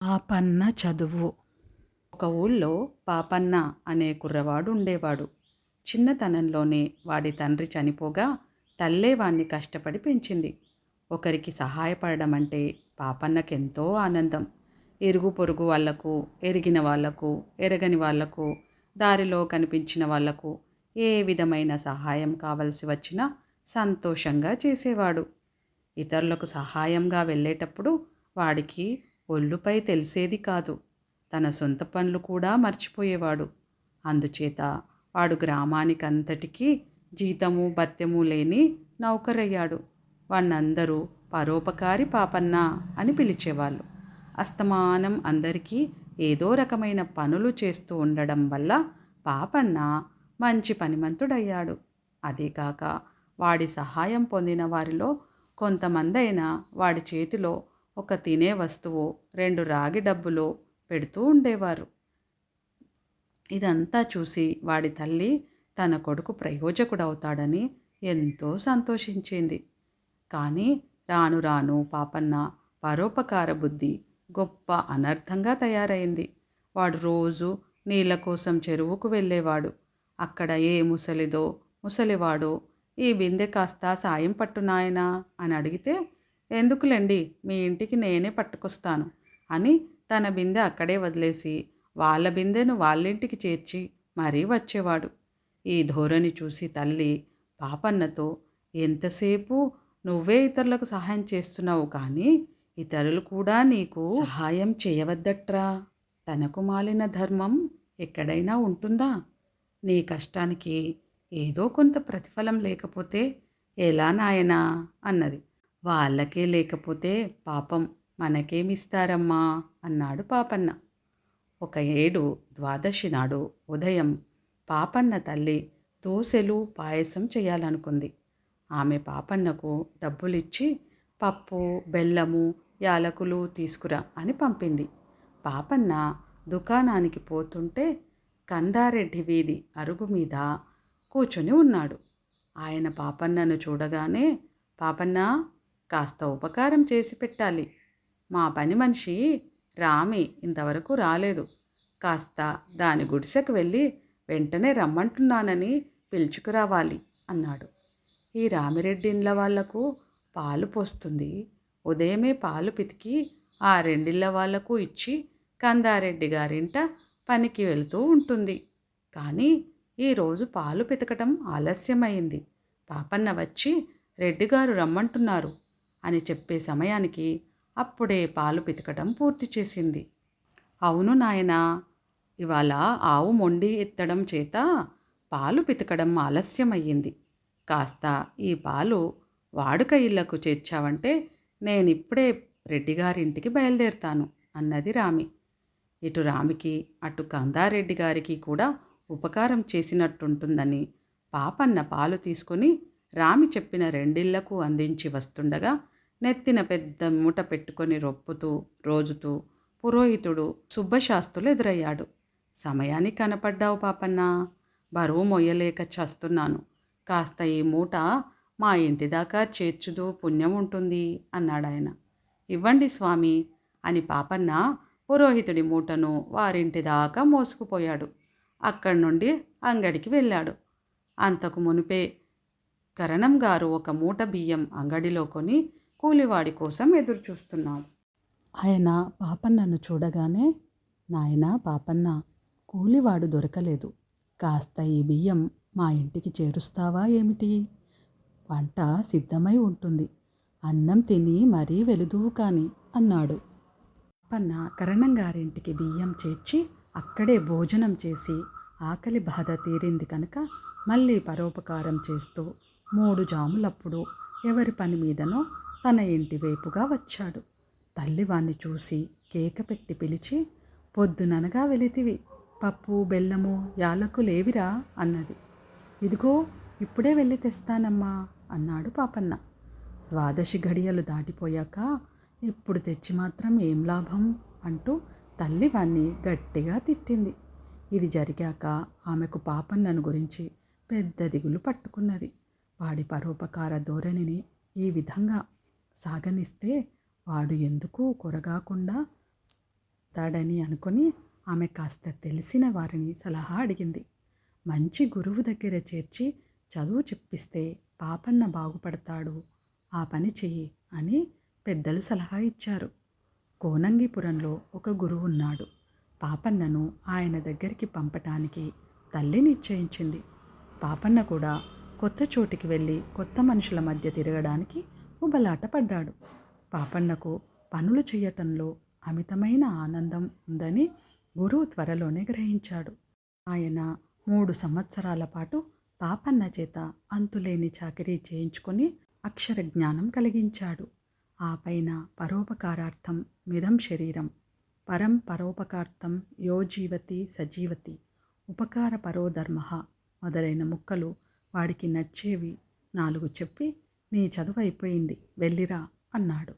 పాపన్న చదువు. ఒక ఊళ్ళో పాపన్న అనే కుర్రవాడు ఉండేవాడు చిన్నతనంలోనే వాడి తండ్రి చనిపోగా తల్లే వాణ్ణి కష్టపడి పెంచింది. ఒకరికి సహాయపడడం అంటే పాపన్నకెంతో ఆనందం. ఎరుగు పొరుగు వాళ్ళకు ఎరిగిన వాళ్ళకు ఎరగని వాళ్ళకు దారిలో కనిపించిన వాళ్ళకు ఏ విధమైన సహాయం కావలసి వచ్చినా సంతోషంగా చేసేవాడు. ఇతరులకు సహాయంగా వెళ్ళేటప్పుడు వాడికి ఒళ్ళుపై తెలిసేది కాదు. తన సొంత పనులు కూడా మర్చిపోయేవాడు. అందుచేత వాడు గ్రామానికంతటికీ జీతము భత్యము లేని నౌకరయ్యాడు. వాణ్ణందరూ పరోపకారి పాపన్న అని పిలిచేవాళ్ళు. అస్తమానం అందరికీ ఏదో రకమైన పనులు చేస్తూ ఉండడం వల్ల పాపన్న మంచి పనిమంతుడయ్యాడు. అదేకాక వాడి సహాయం పొందిన వారిలో కొంతమందైనా వాడి చేతిలో ఒక తినే వస్తువు రెండు రాగి డబ్బులు పెడుతూ ఉండేవారు. ఇదంతా చూసి వాడి తల్లి తన కొడుకు ప్రయోజకుడవుతాడని ఎంతో సంతోషించింది. కానీ రాను రాను పాపన్న పరోపకార బుద్ధి గొప్ప అనర్థంగా తయారైంది. వాడు రోజు నీళ్ళ కోసం చెరువుకు వెళ్ళేవాడు. అక్కడ ఏ ముసలిదో ముసలివాడో ఈ బిందె కాస్త సాయం పట్టునాయనా అని అడిగితే ఎందుకులేండి? మీ ఇంటికి నేనే పట్టుకొస్తాను అని తన బిందె అక్కడే వదిలేసి వాళ్ళ బిందెను వాళ్ళింటికి చేర్చి మరీ వచ్చేవాడు. ఈ ధోరణి చూసి తల్లి పాపన్నతో ఎంతసేపు నువ్వే ఇతరులకు సహాయం చేస్తున్నావు కానీ ఇతరులు కూడా నీకు సహాయం చేయవద్దట్రా? తనకు మాలిన ధర్మం ఎక్కడైనా ఉంటుందా? నీ కష్టానికి ఏదో కొంత ప్రతిఫలం లేకపోతే ఎలా నాయనా అన్నది. వాళ్ళకే లేకపోతే పాపం మనకేమిస్తారమ్మా అన్నాడు పాపన్న. ఒక ఏడు ద్వాదశి నాడు ఉదయం పాపన్న తల్లి దోశలు పాయసం చేయాలనుకుంది. ఆమె పాపన్నకు డబ్బులిచ్చి పప్పు బెల్లము యాలకులు తీసుకురా అని పంపింది. పాపన్న దుకాణానికి పోతుంటే కందారెడ్డి వీధి అరుగు మీద కూర్చొని ఉన్నాడు. ఆయన పాపన్నను చూడగానే పాపన్న కాస్త ఉపకారం చేసి పెట్టాలి. మా పని మనిషి రామి ఇంతవరకు రాలేదు. కాస్త దాని గుడిసెకు వెళ్ళి వెంటనే రమ్మంటున్నానని పిలుచుకురావాలి అన్నాడు. ఈ రామిరెడ్డి ఇండ్ల వాళ్ళకు పాలు పోస్తుంది. ఉదయమే పాలు పితికి ఆ రెండిళ్ళ వాళ్ళకు ఇచ్చి కందారెడ్డి గారింట పనికి వెళ్తూ ఉంటుంది. కానీ ఈరోజు పాలు పితకటం ఆలస్యమైంది. పాపన్న వచ్చి రెడ్డిగారు రమ్మంటున్నారు. అని చెప్పే సమయానికి అప్పుడే పాలు పితకటం పూర్తి చేసింది. అవును నాయనా ఇవాళ ఆవు మొండి ఎత్తడం చేత పాలు పితకడం ఆలస్యమయ్యింది. కాస్త ఈ పాలు వాడుక ఇళ్ళకు చేర్చావంటే నేనిప్పుడే రెడ్డిగారింటికి బయలుదేరుతాను అన్నది రామి. ఇటు రామికి అటు కందారెడ్డి గారికి కూడా ఉపకారం చేసినట్టుంటుందని పాపన్న పాలు తీసుకొని రామి చెప్పిన రెండిళ్ళకు అందించి వస్తుండగా నెత్తిన పెద్ద మూట పెట్టుకొని రొప్పుతూ రోజుతూ పురోహితుడు సుబ్బశాస్త్రులు ఎదురయ్యాడు. సమయానికి కనపడ్డావు పాపన్నా బరువు మొయ్యలేక చస్తున్నాను. కాస్త ఈ మూట మా ఇంటి దాకా చేర్చుదు పుణ్యం ఉంటుంది అన్నాడాయన. ఇవ్వండి స్వామి అని పాపన్న పురోహితుడి మూటను వారింటి దాకా మోసుకుపోయాడు. అక్కడి నుండి అంగడికి వెళ్ళాడు. అంతకు మునిపే కరణం గారు ఒక మూట బియ్యం అంగడిలో కొని కూలివాడి కోసం ఎదురుచూస్తున్నాడు ఆయన పాపన్నను చూడగానే నాయన పాపన్న కూలివాడు దొరకలేదు. కాస్త ఈ బియ్యం మా ఇంటికి చేరుస్తావా ఏమిటి? వంట సిద్ధమై ఉంటుంది. అన్నం తిని మరీ వెలుదువు కాని అన్నాడు. పాపన్న కరణం గారింటికి బియ్యం చేర్చి అక్కడే భోజనం చేసి ఆకలి బాధ తీరింది కనుక మళ్ళీ పరోపకారం చేస్తూ మూడు జాములప్పుడు ఎవరి పని మీదనో తన ఇంటి వైపుగా వచ్చాడు. తల్లి వాణ్ణి చూసి కేక పెట్టి పిలిచి పొద్దుననగా వెలితివి. పప్పు బెల్లము యాలకు లేవిరా? అన్నది. ఇదిగో ఇప్పుడే వెళ్ళి తెస్తానమ్మా అన్నాడు పాపన్న. ద్వాదశి ఘడియలు దాటిపోయాక ఇప్పుడు తెచ్చి మాత్రం ఏం లాభం? అంటూ తల్లి వాణ్ణి గట్టిగా తిట్టింది. ఇది జరిగాక ఆమెకు పాపన్నను గురించి పెద్ద దిగులు పట్టుకున్నది. వాడి పరోపకార ధోరణిని ఈ విధంగా సాగనిస్తే వాడు ఎందుకు కొరగాకుండా తాడని అనుకుని ఆమె కాస్త తెలిసిన వారిని సలహా అడిగింది. మంచి గురువు దగ్గర చేర్చి చదువు చెప్పిస్తే పాపన్న బాగుపడతాడు ఆ పని చెయ్యి అని పెద్దలు సలహా ఇచ్చారు. కోనంగిపురంలో ఒక గురువు ఉన్నాడు. పాపన్నను ఆయన దగ్గరికి పంపటానికి తల్లి నిశ్చయించింది. పాపన్న కూడా కొత్త చోటికి వెళ్ళి కొత్త మనుషుల మధ్య తిరగడానికి ఉబలాట పడ్డాడు. పాపన్నకు పనులు చేయటంలో అమితమైన ఆనందం ఉందని గురువు త్వరలోనే గ్రహించాడు. ఆయన మూడు సంవత్సరాల పాటు పాపన్న చేత అంతులేని చాకరీ చేయించుకొని అక్షర జ్ఞానం కలిగించాడు. ఆ పైన పరోపకారార్థం మిదం శరీరం పరం పరోపకార్థం యోజీవతి సజీవతి ఉపకార పరోధర్మ మొదలైన ముక్కలు వాడికి నచ్చేవి నాలుగు చెప్పి నీ చదువు అయిపోయింది వెళ్ళిరా అన్నాడు.